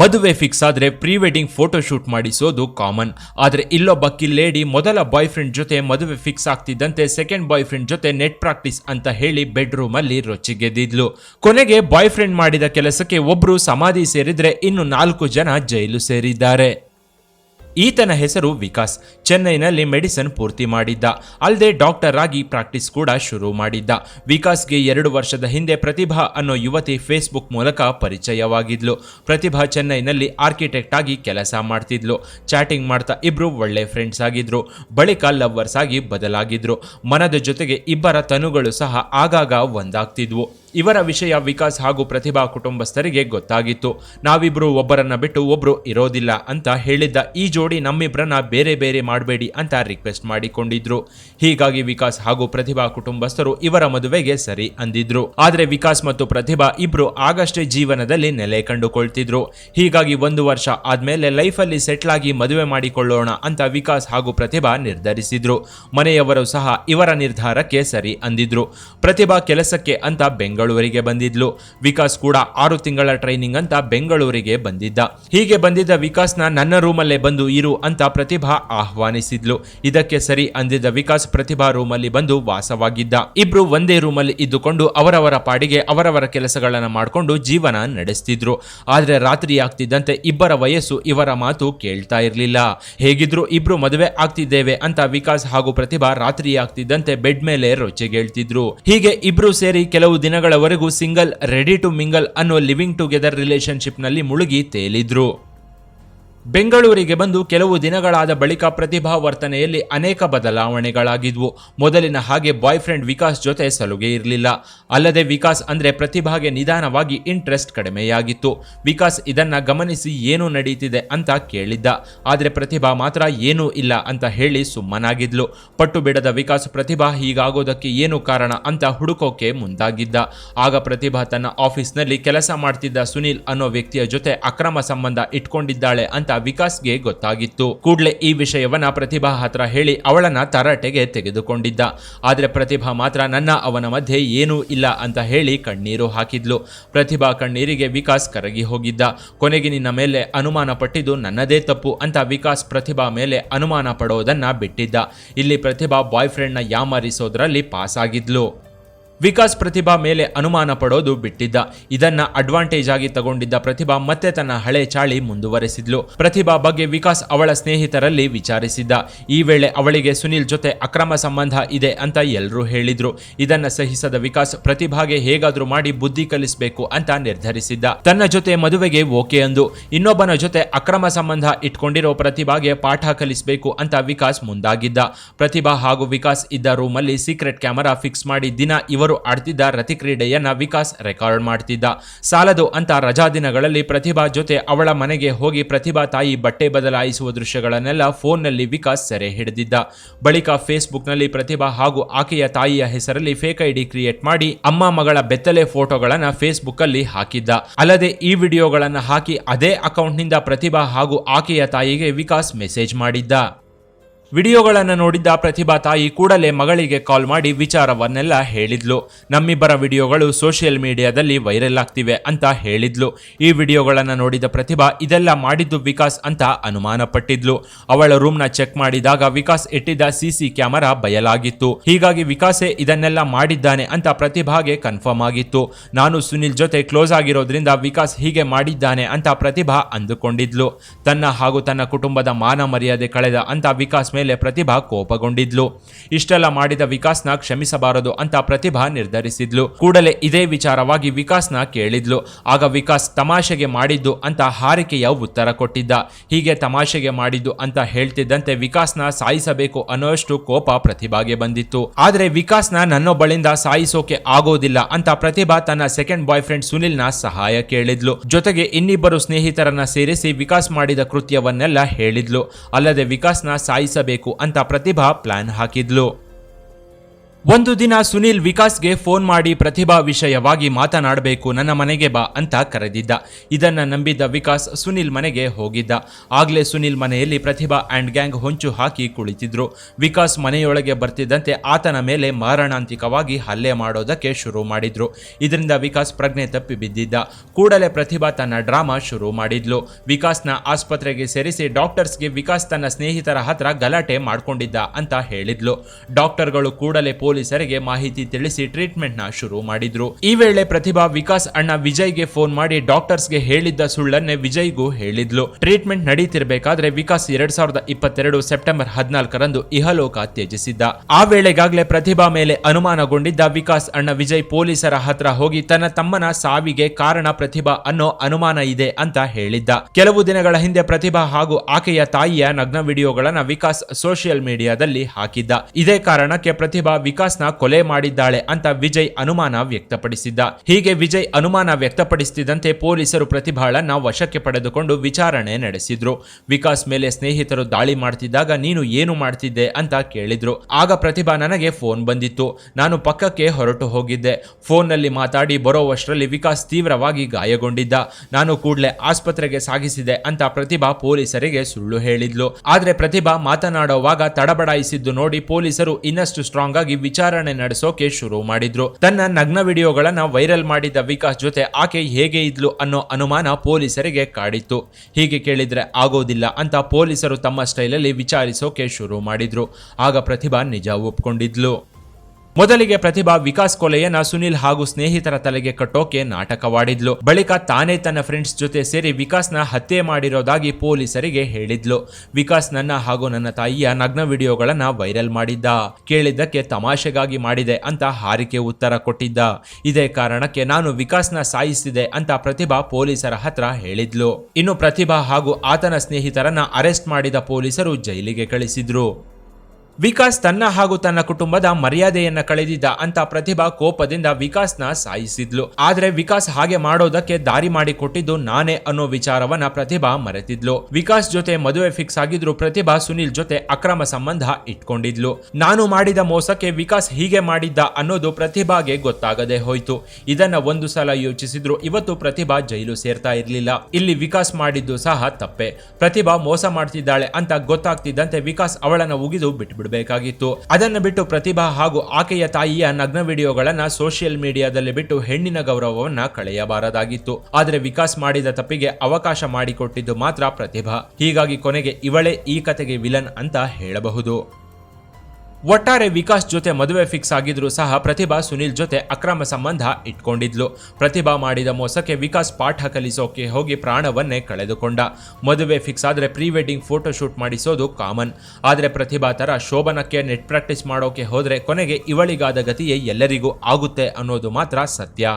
ಮದುವೆ ಫಿಕ್ಸ್ ಆದರೆ pre wedding photo shoot ಮಾಡಿಸೋದು ಕಾಮನ್ ಆದರೆ ಇಲ್ಲೊಬ್ಬ ಕಿಲ್ಲೇಡಿ ಮೊದಲ ಬಾಯ್ ಫ್ರೆಂಡ್ ಜೊತೆ ಮದುವೆ ಫಿಕ್ಸ್ ಆಗ್ತಿದ್ದಂತೆ ಸೆಕೆಂಡ್ ಬಾಯ್ ಫ್ರೆಂಡ್ ಜೊತೆ ನೆಟ್ ಪ್ರಾಕ್ಟೀಸ್ ಅಂತ ಹೇಳಿ ಬೆಡ್ರೂಮ್ ಅಲ್ಲಿ ರೊಚ್ಚಿಗೆದ್ದಿದ್ಲು. ಕೊನೆಗೆ ಬಾಯ್ ಫ್ರೆಂಡ್ ಮಾಡಿದ ಕೆಲಸಕ್ಕೆ ಒಬ್ರು ಸಮಾಧಿ ಸೇರಿದ್ರೆ ಇನ್ನು ನಾಲ್ಕು ಜನ ಜೈಲು ಸೇರಿದ್ದಾರೆ. ಈತನ ಹೆಸರು ವಿಕಾಸ್. ಚೆನ್ನೈನಲ್ಲಿ ಮೆಡಿಸನ್ ಪೂರ್ತಿ ಮಾಡಿದ್ದ. ಅಲ್ಲದೆ ಡಾಕ್ಟರ್ ಆಗಿ ಪ್ರಾಕ್ಟೀಸ್ ಕೂಡ ಶುರು ಮಾಡಿದ್ದ. ವಿಕಾಸ್ಗೆ ಎರಡು ವರ್ಷದ ಹಿಂದೆ ಪ್ರತಿಭಾ ಅನ್ನೋ ಯುವತಿ ಫೇಸ್ಬುಕ್ ಮೂಲಕ ಪರಿಚಯವಾಗಿದ್ಲು. ಪ್ರತಿಭಾ ಚೆನ್ನೈನಲ್ಲಿ ಆರ್ಕಿಟೆಕ್ಟ್ ಆಗಿ ಕೆಲಸ ಮಾಡ್ತಿದ್ಲು. ಚಾಟಿಂಗ್ ಮಾಡ್ತಾ ಇಬ್ರು ಒಳ್ಳೆ ಫ್ರೆಂಡ್ಸ್ ಆಗಿದ್ರು. ಬಳಿಕ ಲವ್ವರ್ಸ್ ಆಗಿ ಬದಲಾಗಿದ್ರು. ಮನದ ಜೊತೆಗೆ ಇಬ್ಬರ ತನುಗಳು ಸಹ ಆಗಾಗ ಒಂದಾಗ್ತಿದ್ವು. ಇವರ ವಿಷಯ ವಿಕಾಸ್ ಹಾಗೂ ಪ್ರತಿಭಾ ಕುಟುಂಬಸ್ಥರಿಗೆ ಗೊತ್ತಾಗಿತ್ತು. ನಾವಿಬ್ರು ಒಬ್ಬರನ್ನ ಬಿಟ್ಟು ಒಬ್ರು ಇರೋದಿಲ್ಲ ಅಂತ ಹೇಳಿದ್ದ ಈ ಜೋಡಿ ನಮ್ಮಿಬ್ರನ್ನ ಬೇರೆ ಬೇರೆ ಮಾಡಬೇಡಿ ಅಂತ ರಿಕ್ವೆಸ್ಟ್ ಮಾಡಿಕೊಂಡಿದ್ರು. ಹೀಗಾಗಿ ವಿಕಾಸ್ ಹಾಗೂ ಪ್ರತಿಭಾ ಕುಟುಂಬಸ್ಥರು ಇವರ ಮದುವೆಗೆ ಸರಿ ಅಂದಿದ್ರು. ಆದ್ರೆ ವಿಕಾಸ್ ಮತ್ತು ಪ್ರತಿಭಾ ಇಬ್ರು ಆಗಷ್ಟೇ ಜೀವನದಲ್ಲಿ ನೆಲೆ ಕಂಡುಕೊಳ್ತಿದ್ರು. ಹೀಗಾಗಿ ಒಂದು ವರ್ಷ ಆದ್ಮೇಲೆ ಲೈಫಲ್ಲಿ ಸೆಟ್ಲ್ ಆಗಿ ಮದುವೆ ಮಾಡಿಕೊಳ್ಳೋಣ ಅಂತ ವಿಕಾಸ್ ಹಾಗೂ ಪ್ರತಿಭಾ ನಿರ್ಧರಿಸಿದ್ರು. ಮನೆಯವರು ಸಹ ಇವರ ನಿರ್ಧಾರಕ್ಕೆ ಸರಿ ಅಂದಿದ್ರು. ಪ್ರತಿಭಾ ಕೆಲಸಕ್ಕೆ ಅಂತ ಬೆಂಗಳೂರಿಗೆ ಬಂದಿದ್ಲು. ವಿಕಾಸ್ ಕೂಡ ಆರು ತಿಂಗಳ ಟ್ರೈನಿಂಗ್ ಅಂತ ಬೆಂಗಳೂರಿಗೆ ಬಂದಿದ್ದ. ಹೀಗೆ ಬಂದಿದ್ದ ವಿಕಾಸ್ನ ನನ್ನ ರೂಮಲ್ಲೇ ಬಂದು ಇರು ಅಂತ ಪ್ರತಿಭಾ ಆಹ್ವಾನಿಸಿದ್ಲು. ಇದಕ್ಕೆ ಸರಿ ಅಂದಿದ್ದ ವಿಕಾಸ್ ಪ್ರತಿಭಾ ರೂಮಲ್ಲಿ ಬಂದು ವಾಸವಾಗಿದ್ದ. ಇಬ್ರು ಒಂದೇ ರೂಮಲ್ಲಿ ಇದ್ದುಕೊಂಡು ಅವರವರ ಪಾಡಿಗೆ ಅವರವರ ಕೆಲಸಗಳನ್ನು ಮಾಡಿಕೊಂಡು ಜೀವನ ನಡೆಸ್ತಿದ್ರು. ಆದ್ರೆ ರಾತ್ರಿ ಆಗ್ತಿದ್ದಂತೆ ಇಬ್ಬರ ವಯಸ್ಸು ಇವರ ಮಾತು ಕೇಳ್ತಾ ಇರಲಿಲ್ಲ. ಹೇಗಿದ್ರು ಇಬ್ರು ಮದುವೆ ಆಗ್ತಿದ್ದೇವೆ ಅಂತ ವಿಕಾಸ್ ಹಾಗೂ ಪ್ರತಿಭಾ ರಾತ್ರಿ ಆಗ್ತಿದ್ದಂತೆ ಬೆಡ್ ಮೇಲೆ ರೊಚ್ಚೆಗೇಳ್ತಿದ್ರು. ಹೀಗೆ ಇಬ್ರು ಸೇರಿ ಕೆಲವು ದಿನಗಳವರೆಗೂ ಸಿಂಗಲ್ ರೆಡಿ ಟು ಮಿಂಗಲ್ ಅನ್ನೋ ಲಿವಿಂಗ್ ಟುಗೆದರ್ ರಿಲೇಶನ್ಶಿಪ್ನಲ್ಲಿ ಮುಳುಗಿ ತೇಲಿದ್ರು. ಬೆಂಗಳೂರಿಗೆ ಬಂದು ಕೆಲವು ದಿನಗಳಾದ ಬಳಿಕ ಪ್ರತಿಭಾ ವರ್ತನೆಯಲ್ಲಿ ಅನೇಕ ಬದಲಾವಣೆಗಳಾಗಿದ್ವು. ಮೊದಲಿನ ಹಾಗೆ ಬಾಯ್ ಫ್ರೆಂಡ್ ವಿಕಾಸ್ ಜೊತೆ ಸಲುಗೆ ಇರಲಿಲ್ಲ. ಅಲ್ಲದೆ ವಿಕಾಸ್ ಅಂದರೆ ಪ್ರತಿಭಾಗೆ ನಿಧಾನವಾಗಿ ಇಂಟ್ರೆಸ್ಟ್ ಕಡಿಮೆಯಾಗಿತ್ತು. ವಿಕಾಸ್ ಇದನ್ನ ಗಮನಿಸಿ ಏನು ನಡೀತಿದೆ ಅಂತ ಕೇಳಿದ್ದ. ಆದರೆ ಪ್ರತಿಭಾ ಮಾತ್ರ ಏನೂ ಇಲ್ಲ ಅಂತ ಹೇಳಿ ಸುಮ್ಮನಾಗಿದ್ಲು. ಪಟ್ಟು ಬಿಡದ ವಿಕಾಸ್ ಪ್ರತಿಭಾ ಹೀಗಾಗೋದಕ್ಕೆ ಏನು ಕಾರಣ ಅಂತ ಹುಡುಕೋಕೆ ಮುಂದಾಗಿದ್ದ. ಆಗ ಪ್ರತಿಭಾ ತನ್ನ ಆಫೀಸ್ನಲ್ಲಿ ಕೆಲಸ ಮಾಡ್ತಿದ್ದ ಸುನೀಲ್ ಅನ್ನೋ ವ್ಯಕ್ತಿಯ ಜೊತೆ ಅಕ್ರಮ ಸಂಬಂಧ ಇಟ್ಕೊಂಡಿದ್ದಾಳೆ ಅಂತ ವಿಕಾಸ್ಗೆ ಗೊತ್ತಾಗಿತ್ತು. ಕೂಡಲೇ ಈ ವಿಷಯವನ್ನ ಪ್ರತಿಭಾ ಹತ್ರ ಹೇಳಿ ಅವಳನ್ನ ತರಾಟೆಗೆ ತೆಗೆದುಕೊಂಡಿದ್ದ. ಆದರೆ ಪ್ರತಿಭಾ ಮಾತ್ರ ನನ್ನ ಅವನ ಮಧ್ಯೆ ಏನೂ ಇಲ್ಲ ಅಂತ ಹೇಳಿ ಕಣ್ಣೀರು ಹಾಕಿದ್ಲು. ಪ್ರತಿಭಾ ಕಣ್ಣೀರಿಗೆ ವಿಕಾಸ್ ಕರಗಿ ಹೋಗಿದ್ದ. ಕೊನೆಗೆ ನಿನ್ನ ಮೇಲೆ ಅನುಮಾನ ಪಟ್ಟಿದ್ದು ನನ್ನದೇ ತಪ್ಪು ಅಂತ ವಿಕಾಸ್ ಪ್ರತಿಭಾ ಮೇಲೆ ಅನುಮಾನ ಪಡೋದನ್ನ ಬಿಟ್ಟಿದ್ದ. ಇಲ್ಲಿ ಪ್ರತಿಭಾ ಬಾಯ್ ಫ್ರೆಂಡ್ನ ಯಾಮಾರಿಸೋದ್ರಲ್ಲಿ ಪಾಸ್ ಆಗಿದ್ಲು ವಿಕಾಸ್ ಪ್ರತಿಭಾ ಮೇಲೆ ಅನುಮಾನ ಪಡೋದು ಬಿಟ್ಟಿದ್ದ. ಇದನ್ನ ಅಡ್ವಾಂಟೇಜ್ ಆಗಿ ತಗೊಂಡಿದ್ದ ಪ್ರತಿಭಾ ಮತ್ತೆ ತನ್ನ ಹಳೆ ಚಾಳಿ ಮುಂದುವರೆಸಿದ್ಲು. ಪ್ರತಿಭಾ ಬಗ್ಗೆ ವಿಕಾಸ್ ಅವಳ ಸ್ನೇಹಿತರಲ್ಲಿ ವಿಚಾರಿಸಿದ್ದ. ಈ ವೇಳೆ ಅವಳಿಗೆ ಸುನಿಲ್ ಜೊತೆ ಅಕ್ರಮ ಸಂಬಂಧ ಇದೆ ಅಂತ ಎಲ್ಲರೂ ಹೇಳಿದ್ರು. ಇದನ್ನ ಸಹಿಸದ ವಿಕಾಸ್ ಪ್ರತಿಭಾಗೆ ಹೇಗಾದ್ರೂ ಮಾಡಿ ಬುದ್ಧಿ ಕಲಿಸಬೇಕು ಅಂತ ನಿರ್ಧರಿಸಿದ್ದ. ತನ್ನ ಜೊತೆ ಮದುವೆಗೆ ಓಕೆ ಅಂದು. ಇನ್ನೊಬ್ಬನ ಜೊತೆ ಅಕ್ರಮ ಸಂಬಂಧ ಇಟ್ಕೊಂಡಿರೋ ಪ್ರತಿಭಾಗೆ ಪಾಠ ಕಲಿಸಬೇಕು ಅಂತ ವಿಕಾಸ್ ಮುಂದಾಗಿದ್ದ. ಪ್ರತಿಭಾ ಹಾಗೂ ವಿಕಾಸ್ ಇದ್ದ ರೂಮಲ್ಲಿ ಸೀಕ್ರೆಟ್ ಕ್ಯಾಮರಾ ಫಿಕ್ಸ್ ಮಾಡಿ ದಿನ ಇವರು ಆಡ್ತಿದ್ದ ರತಿ ಕ್ರೀಡೆಯನ್ನ ವಿಕಾಸ್ ರೆಕಾರ್ಡ್ ಮಾಡ್ತಿದ್ದ. ಸಾಲದು ಅಂತ ರಜಾ ದಿನಗಳಲ್ಲಿ ಪ್ರತಿಭಾ ಜೊತೆ ಅವಳ ಮನೆಗೆ ಹೋಗಿ ಪ್ರತಿಭಾ ತಾಯಿ ಬಟ್ಟೆ ಬದಲಾಯಿಸುವ ದೃಶ್ಯಗಳನ್ನೆಲ್ಲ ಫೋನ್ನಲ್ಲಿ ವಿಕಾಸ್ ಸೆರೆ ಹಿಡಿದಿದ್ದ. ಬಳಿಕ ಫೇಸ್ಬುಕ್ನಲ್ಲಿ ಪ್ರತಿಭಾ ಹಾಗೂ ಆಕೆಯ ತಾಯಿಯ ಹೆಸರಲ್ಲಿ ಫೇಕ್ ಐಡಿ ಕ್ರಿಯೇಟ್ ಮಾಡಿ ಅಮ್ಮ ಮಗಳ ಬೆತ್ತಲೆ ಫೋಟೋಗಳನ್ನ ಫೇಸ್ಬುಕ್ ಅಲ್ಲಿ ಹಾಕಿದ್ದ. ಅಲ್ಲದೆ ಈ ವಿಡಿಯೋಗಳನ್ನು ಹಾಕಿ ಅದೇ ಅಕೌಂಟ್ನಿಂದ ಪ್ರತಿಭಾ ಹಾಗೂ ಆಕೆಯ ತಾಯಿಗೆ ವಿಕಾಸ್ ಮೆಸೇಜ್ ಮಾಡಿದ್ದ. ವಿಡಿಯೋಗಳನ್ನು ನೋಡಿದ್ದ ಪ್ರತಿಭಾ ತಾಯಿ ಕೂಡಲೇ ಮಗಳಿಗೆ ಕಾಲ್ ಮಾಡಿ ವಿಚಾರವನ್ನೆಲ್ಲ ಹೇಳಿದ್ಲು. ನಮ್ಮಿಬ್ಬರ ವಿಡಿಯೋಗಳು ಸೋಷಿಯಲ್ ಮೀಡಿಯಾದಲ್ಲಿ ವೈರಲ್ ಆಗ್ತಿವೆ ಅಂತ ಹೇಳಿದ್ಲು. ಈ ವಿಡಿಯೋಗಳನ್ನು ನೋಡಿದ ಪ್ರತಿಭಾ, ಇದೆಲ್ಲ ಮಾಡಿದ್ದು ವಿಕಾಸ್ ಅಂತ ಅನುಮಾನಪಟ್ಟಿದ್ಲು. ಅವಳ ರೂಮ್ನ ಚೆಕ್ ಮಾಡಿದಾಗ ವಿಕಾಸ್ ಇಟ್ಟಿದ್ದ ಸಿಸಿ ಕ್ಯಾಮರಾ ಬಯಲಾಗಿತ್ತು. ಹೀಗಾಗಿ ವಿಕಾಸೇ ಇದನ್ನೆಲ್ಲ ಮಾಡಿದ್ದಾನೆ ಅಂತ ಪ್ರತಿಭಾಗೆ ಕನ್ಫರ್ಮ್ ಆಗಿತ್ತು. ನಾನು ಸುನಿಲ್ ಜೊತೆ ಕ್ಲೋಸ್ ಆಗಿರೋದ್ರಿಂದ ವಿಕಾಸ್ ಹೀಗೆ ಮಾಡಿದ್ದಾನೆ ಅಂತ ಪ್ರತಿಭಾ ಅಂದುಕೊಂಡಿದ್ಲು. ತನ್ನ ಹಾಗೂ ತನ್ನ ಕುಟುಂಬದ ಮಾನ ಮರ್ಯಾದೆ ಕಳೆದ ಅಂತ ವಿಕಾಸ್ ಪ್ರತಿಭಾ ಕೋಪಗೊಂಡಿದ್ಲು. ಇಷ್ಟೆಲ್ಲ ಮಾಡಿದ ವಿಕಾಸ್ನ ಕ್ಷಮಿಸಬಾರದು ಅಂತ ಪ್ರತಿಭಾ ನಿರ್ಧರಿಸಿದ್ಲು. ಕೂಡಲೇ ಇದೇ ವಿಚಾರವಾಗಿ ವಿಕಾಸ್ನ ಕೇಳಿದ್ಲು. ಆಗ ವಿಕಾಸ್ ತಮಾಷೆಗೆ ಮಾಡಿದ್ದು ಅಂತ ಹಾರಿಕೆಯ ಉತ್ತರ ಕೊಟ್ಟಿದ್ದ. ಹೀಗೆ ತಮಾಷೆಗೆ ಮಾಡಿದ್ದು ಅಂತ ಹೇಳ್ತಿದ್ದಂತೆ ವಿಕಾಸ್ನ ಸಾಯಿಸಬೇಕು ಅನ್ನೋಷ್ಟು ಕೋಪ ಪ್ರತಿಭಾಗೆ ಬಂದಿತ್ತು. ಆದ್ರೆ ವಿಕಾಸ್ನ ನನ್ನೊಬ್ಬಳಿಂದ ಸಾಯಿಸೋಕೆ ಆಗೋದಿಲ್ಲ ಅಂತ ಪ್ರತಿಭಾ ತನ್ನ ಸೆಕೆಂಡ್ ಬಾಯ್ ಫ್ರೆಂಡ್ ಸುನಿಲ್ನ ಸಹಾಯ ಕೇಳಿದ್ಲು. ಜೊತೆಗೆ ಇನ್ನಿಬ್ಬರು ಸ್ನೇಹಿತರನ್ನ ಸೇರಿಸಿ ವಿಕಾಸ್ ಮಾಡಿದ ಕೃತ್ಯವನ್ನೆಲ್ಲ ಹೇಳಿದ್ಲು. ಅಲ್ಲದೆ ವಿಕಾಸ್ನ ಸಾಯಿಸಬೇಕು ಅಂತ ಪ್ರತಿಭಾ ಪ್ಲಾನ್ ಹಾಕಿದ್ಲು. ಒಂದು ದಿನ ಸುನಿಲ್ ವಿಕಾಸ್ಗೆ ಫೋನ್ ಮಾಡಿ ಪ್ರತಿಭಾ ವಿಷಯವಾಗಿ ಮಾತನಾಡಬೇಕು, ನನ್ನ ಮನೆಗೆ ಬಾ ಅಂತ ಕರೆದಿದ್ದ. ಇದನ್ನ ನಂಬಿದ್ದ ವಿಕಾಸ್ ಸುನಿಲ್ ಮನೆಗೆ ಹೋಗಿದ್ದ. ಆಗ್ಲೇ ಸುನಿಲ್ ಮನೆಯಲ್ಲಿ ಪ್ರತಿಭಾ ಆ್ಯಂಡ್ ಗ್ಯಾಂಗ್ ಹೊಂಚು ಹಾಕಿ ಕುಳಿತಿದ್ರು. ವಿಕಾಸ್ ಮನೆಯೊಳಗೆ ಬರ್ತಿದ್ದಂತೆ ಆತನ ಮೇಲೆ ಮಾರಣಾಂತಿಕವಾಗಿ ಹಲ್ಲೆ ಮಾಡೋದಕ್ಕೆ ಶುರು ಮಾಡಿದ್ರು. ಇದರಿಂದ ವಿಕಾಸ್ ಪ್ರಜ್ಞೆ ತಪ್ಪಿ ಬಿದ್ದಿದ್ದ. ಕೂಡಲೇ ಪ್ರತಿಭಾ ತನ್ನ ಡ್ರಾಮಾ ಶುರು ಮಾಡಿದ್ಲು. ವಿಕಾಸ್ನ ಆಸ್ಪತ್ರೆಗೆ ಸೇರಿಸಿ ಡಾಕ್ಟರ್ಸ್ಗೆ ವಿಕಾಸ್ ತನ್ನ ಸ್ನೇಹಿತರ ಹತ್ರ ಗಲಾಟೆ ಮಾಡ್ಕೊಂಡಿದ್ದ ಅಂತ ಹೇಳಿದ್ಲು. ಡಾಕ್ಟರ್ಗಳು ಕೂಡಲೇ ಪೊಲೀಸರಿಗೆ ಮಾಹಿತಿ ತಿಳಿಸಿ ಟ್ರೀಟ್ಮೆಂಟ್ನ ಶುರು ಮಾಡಿದ್ರು. ಈ ವೇಳೆ ಪ್ರತಿಭಾ ವಿಕಾಸ್ ಅಣ್ಣ ವಿಜಯ್ಗೆ ಫೋನ್ ಮಾಡಿ ಡಾಕ್ಟರ್ಸ್ಗೆ ಹೇಳಿದ್ದ ಸುಳ್ಳನ್ನೇ ವಿಜಯ್ಗೂ ಹೇಳಿದ್ಲು. ಟ್ರೀಟ್ಮೆಂಟ್ ನಡೀತಿರ್ಬೇಕಾದ್ರೆ ವಿಕಾಸ್ ಎರಡ್ ಸಾವಿರದ ಇಪ್ಪತ್ತೆರಡು ಸೆಪ್ಟೆಂಬರ್ ಹದಿನಾಲ್ಕರಂದು ಇಹಲೋಕ ತ್ಯಜಿಸಿದ್ದ. ಆ ವೇಳೆಗಾಗಲೇ ಪ್ರತಿಭಾ ಮೇಲೆ ಅನುಮಾನಗೊಂಡಿದ್ದ ವಿಕಾಸ್ ಅಣ್ಣ ವಿಜಯ್ ಪೊಲೀಸರ ಹತ್ರ ಹೋಗಿ ತನ್ನ ತಮ್ಮನ ಸಾವಿಗೆ ಕಾರಣ ಪ್ರತಿಭಾ ಅನ್ನೋ ಅನುಮಾನ ಇದೆ ಅಂತ ಹೇಳಿದ್ದ. ಕೆಲವು ದಿನಗಳ ಹಿಂದೆ ಪ್ರತಿಭಾ ಹಾಗೂ ಆಕೆಯ ತಾಯಿಯ ನಗ್ನ ವಿಡಿಯೋಗಳನ್ನ ವಿಕಾಸ್ ಸೋಷಿಯಲ್ ಮೀಡಿಯಾದಲ್ಲಿ ಹಾಕಿದ್ದ. ಇದೇ ಕಾರಣಕ್ಕೆ ಪ್ರತಿಭಾ ವಿಕಾಸ್ನ ಕೊಲೆ ಮಾಡಿದ್ದಾಳೆ ಅಂತ ವಿಜಯ್ ಅನುಮಾನ ವ್ಯಕ್ತಪಡಿಸಿದ್ದ. ಹೀಗೆ ವಿಜಯ್ ಅನುಮಾನ ವ್ಯಕ್ತಪಡಿಸುತ್ತಿದ್ದಂತೆ ಪೊಲೀಸರು ಪ್ರತಿಭಾಳನ್ನ ವಶಕ್ಕೆ ಪಡೆದುಕೊಂಡು ವಿಚಾರಣೆ ನಡೆಸಿದ್ರು. ವಿಕಾಸ್ ಮೇಲೆ ಸ್ನೇಹಿತರು ದಾಳಿ ಮಾಡ್ತಿದ್ದಾಗ, ನೀನು ಏನು ಮಾಡ್ತಿದ್ದೆ? ಅಂತ ಕೇಳಿದ್ರು. ಆಗ ಪ್ರತಿಭಾ ನನಗೆ ಫೋನ್ ಬಂದಿತ್ತು. ನಾನು ಪಕ್ಕಕ್ಕೆ ಹೊರಟು ಹೋಗಿದ್ದೆ. ಫೋನ್ನಲ್ಲಿ ಮಾತಾಡಿ ಬರೋವಷ್ಟರಲ್ಲಿ ವಿಕಾಸ್ ತೀವ್ರವಾಗಿ ಗಾಯಗೊಂಡಿದ್ದ. ನಾನು ಕೂಡಲೇ ಆಸ್ಪತ್ರೆಗೆ ಸಾಗಿಸಿದೆ ಅಂತ ಪ್ರತಿಭಾ ಪೊಲೀಸರಿಗೆ ಸುಳ್ಳು ಹೇಳಿದ್ಲು. ಆದ್ರೆ ಪ್ರತಿಭಾ ಮಾತನಾಡುವಾಗ ತಡಬಡಾಯಿಸಿದ್ದು ನೋಡಿ ಪೊಲೀಸರು ಇನ್ನಷ್ಟು ಸ್ಟ್ರಾಂಗ್ ಆಗಿ ವಿಚಾರಣೆ ನಡೆಸೋಕೆ ಶುರು ಮಾಡಿದ್ರು. ತನ್ನ ನಗ್ನ ವಿಡಿಯೋಗಳನ್ನ ವೈರಲ್ ಮಾಡಿದ್ದ ವಿಕಾಸ್ ಜೊತೆ ಆಕೆ ಹೇಗೆ ಇದ್ಲು ಅನ್ನೋ ಅನುಮಾನ ಪೊಲೀಸರಿಗೆ ಕಾಡಿತ್ತು. ಹೀಗೆ ಕೇಳಿದ್ರೆ ಆಗೋದಿಲ್ಲ ಅಂತ ಪೊಲೀಸರು ತಮ್ಮ ಸ್ಟೈಲಲ್ಲಿ ವಿಚಾರಿಸೋಕೆ ಶುರು ಮಾಡಿದ್ರು. ಆಗ ಪ್ರತಿಭಾ ನಿಜ ಒಪ್ಕೊಂಡಿದ್ಲು. ಮೊದಲಿಗೆ ಪ್ರತಿಭಾ ವಿಕಾಸ್ ಕೊಲೆಯನ್ನ ಸುನಿಲ್ ಹಾಗೂ ಸ್ನೇಹಿತರ ತಲೆಗೆ ಕಟ್ಟೋಕೆ ನಾಟಕವಾಡಿದ್ಲು. ಬಳಿಕ ತಾನೇ ತನ್ನ ಫ್ರೆಂಡ್ಸ್ ಜೊತೆ ಸೇರಿ ವಿಕಾಸ್ನ ಹತ್ಯೆ ಮಾಡಿರೋದಾಗಿ ಪೊಲೀಸರಿಗೆ ಹೇಳಿದ್ಲು. ವಿಕಾಸ್ ನನ್ನ ಹಾಗೂ ನನ್ನ ತಾಯಿಯ ನಗ್ನ ವಿಡಿಯೋಗಳನ್ನ ವೈರಲ್ ಮಾಡಿದ್ದ. ಕೇಳಿದ್ದಕ್ಕೆ ತಮಾಷೆಗಾಗಿ ಮಾಡಿದೆ ಅಂತ ಹಾರಿಕೆ ಉತ್ತರ ಕೊಟ್ಟಿದ್ದ. ಇದೇ ಕಾರಣಕ್ಕೆ ನಾನು ವಿಕಾಸ್ನ ಸಾಯಿಸಿದೆ ಅಂತ ಪ್ರತಿಭಾ ಪೊಲೀಸರ ಹತ್ರ ಹೇಳಿದ್ಲು. ಇನ್ನು ಪ್ರತಿಭಾ ಹಾಗೂ ಆತನ ಸ್ನೇಹಿತರನ್ನ ಅರೆಸ್ಟ್ ಮಾಡಿದ ಪೊಲೀಸರು ಜೈಲಿಗೆ ಕಳಿಸಿದ್ರು. ವಿಕಾಸ್ ತನ್ನ ಹಾಗೂ ತನ್ನ ಕುಟುಂಬದ ಮರ್ಯಾದೆಯನ್ನ ಕಳೆದಿದ್ದ ಅಂತ ಪ್ರತಿಭಾ ಕೋಪದಿಂದ ವಿಕಾಸ್ನ ಸಾಯಿಸಿದ್ಲು. ಆದ್ರೆ ವಿಕಾಸ್ ಹಾಗೆ ಮಾಡೋದಕ್ಕೆ ದಾರಿ ಮಾಡಿಕೊಟ್ಟಿದ್ದು ನಾನೇ ಅನ್ನೋ ವಿಚಾರವನ್ನ ಪ್ರತಿಭಾ ಮರೆತಿದ್ಲು. ವಿಕಾಸ್ ಜೊತೆ ಮದುವೆ ಫಿಕ್ಸ್ ಆಗಿದ್ರು ಪ್ರತಿಭಾ ಸುನಿಲ್ ಜೊತೆ ಅಕ್ರಮ ಸಂಬಂಧ ಇಟ್ಕೊಂಡಿದ್ಲು. ನಾನು ಮಾಡಿದ ಮೋಸಕ್ಕೆ ವಿಕಾಸ್ ಹೀಗೆ ಮಾಡಿದ್ದ ಅನ್ನೋದು ಪ್ರತಿಭಾಗೆ ಗೊತ್ತಾಗದೆ ಹೋಯ್ತು. ಇದನ್ನ ಒಂದು ಸಲ ಯೋಚಿಸಿದ್ರು ಇವತ್ತು ಪ್ರತಿಭಾ ಜೈಲು ಸೇರ್ತಾ ಇರ್ಲಿಲ್ಲ. ಇಲ್ಲಿ ವಿಕಾಸ್ ಮಾಡಿದ್ದು ಸಹ ತಪ್ಪೆ. ಪ್ರತಿಭಾ ಮೋಸ ಮಾಡ್ತಿದ್ದಾಳೆ ಅಂತ ಗೊತ್ತಾಗ್ತಿದ್ದಂತೆ ವಿಕಾಸ್ ಅವಳನ್ನ ಉಗಿದು ಬಿಟ್ಬಿಡ್ಬೇಕಾಗಿತ್ತು ಅದನ್ನು ಬಿಟ್ಟು ಪ್ರತಿಭಾ ಹಾಗೂ ಆಕೆಯ ತಾಯಿಯ ನಗ್ನ ವಿಡಿಯೋಗಳನ್ನ ಸೋಷಿಯಲ್ ಮೀಡಿಯಾದಲ್ಲಿ ಬಿಟ್ಟು ಹೆಣ್ಣಿನ ಗೌರವವನ್ನ ಕಳೆಯಬಾರದಾಗಿತ್ತು. ಆದರೆ ವಿಕಾಸ್ ಮಾಡಿದ ತಪ್ಪಿಗೆ ಅವಕಾಶ ಮಾಡಿಕೊಟ್ಟಿದ್ದು ಮಾತ್ರ ಪ್ರತಿಭಾ. ಹೀಗಾಗಿ ಕೊನೆಗೆ ಇವಳೇ ಈ ಕತೆಗೆ ವಿಲನ್ ಅಂತ ಹೇಳಬಹುದು. ಒಟ್ಟಾರೆ ವಿಕಾಸ್ ಜೊತೆ ಮದುವೆ ಫಿಕ್ಸ್ ಆಗಿದ್ರು ಸಹ ಪ್ರತಿಭಾ ಸುನಿಲ್ ಜೊತೆ ಅಕ್ರಮ ಸಂಬಂಧ ಇಟ್ಕೊಂಡಿದ್ಲು. ಪ್ರತಿಭಾ ಮಾಡಿದ ಮೋಸಕ್ಕೆ ವಿಕಾಸ್ ಪಾಠ ಕಲಿಸೋಕೆ ಹೋಗಿ ಪ್ರಾಣವನ್ನೇ ಕಳೆದುಕೊಂಡ. ಮದುವೆ ಫಿಕ್ಸ್ ಆದರೆ ಪ್ರೀ ವೆಡ್ಡಿಂಗ್ ಫೋಟೋ ಶೂಟ್ ಮಾಡಿಸೋದು ಕಾಮನ್ ಆದರೆ ಪ್ರತಿಭಾ ಥರ ಶೋಭನಕ್ಕೆ ನೆಟ್ ಪ್ರಾಕ್ಟೀಸ್ ಮಾಡೋಕೆ ಹೋದರೆ ಕೊನೆಗೆ ಇವಳಿಗಾದ ಗತಿಯೇ ಎಲ್ಲರಿಗೂ ಆಗುತ್ತೆ ಅನ್ನೋದು ಮಾತ್ರ ಸತ್ಯ.